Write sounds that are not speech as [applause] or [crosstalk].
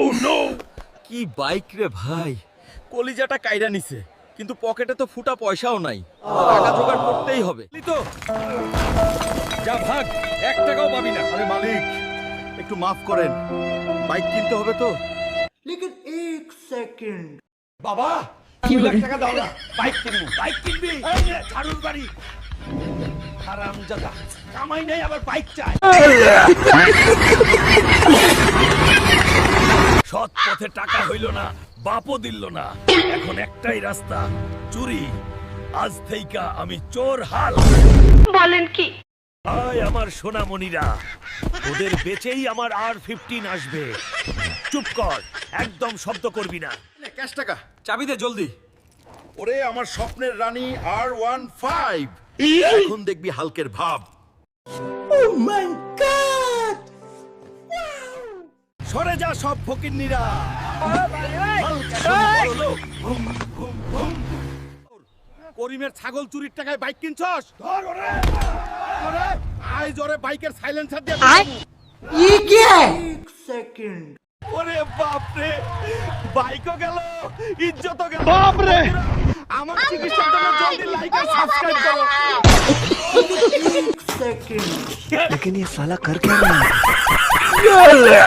Oh, কি bike রে ভাই। কলিজাটা কাইরা নিছে কিন্তু পকেটে তো ফুটা পয়সাও নাই। টাকা জোগাড় করতেই হবে। তো। যা ভাগ এক টাকাও পাবি না। আরে মালিক একটু মাফ করেন। বাইক কিনতে হবে তো। লেকিন এক সেকেন্ড। বাবা কি লাখ টাকা দাও না। বাইক কিনবো। বাইক কিনবি? ছাড়ুর বাড়ি। হারামজাদা কামাই নাই আবার বাইক চাই। [laughs] পথে টাকা হইল না বাপও দিল না। এখন একটাই রাস্তা চুরি। আজ থেইকা আমি চোর হাল। বলেন কি? আয় আমার সোনামণিরা ওদের বেচেই আমার আর ফিফটিন আসবে। চুপ কর একদম শব্দ করবি না। ক্যাশ টাকা চাবি দে জলদি। ওরে আমার স্বপ্নের রানী আর ওয়ান ফাইভ এখন দেখবি হালকের ভাব। সরে যা সব ফকিন্নিরা করিমের ছাগল চুরির টাকায় বাইক কিনছস ধর ওরে ওরে আয় জোরে বাইকের সাইলেন্সার দিয়ে ये क्या है एक सेकंड ওরে বাপ রে বাইকও গেল ইজ্জতও গেল বাপ রে আমার চিকিৎসার জন্য জলদি লাইক আর সাবস্ক্রাইব করো एक सेकंड लेकिन ये साला कर क्या रहा है